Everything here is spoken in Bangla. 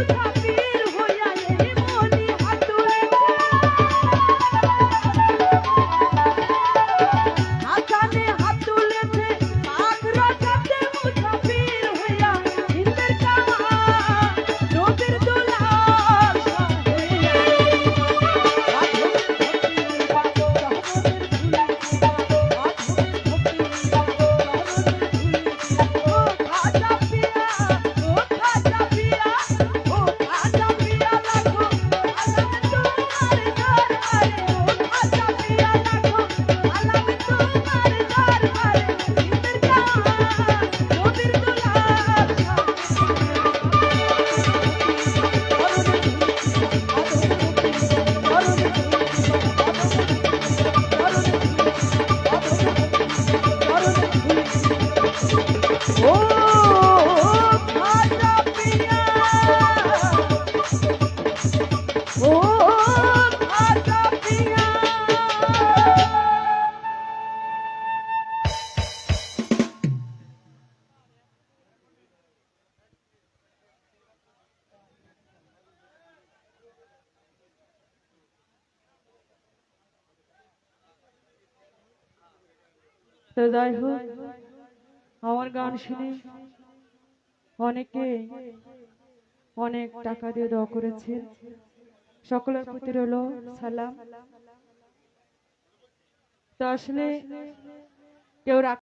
বোঝা তো যাই হোক, আমার গান শুনে অনেকে অনেক টাকা দিয়ে দোয়া করেছে। সকলের প্রতি রইল সালাম। তো আসলে কেউ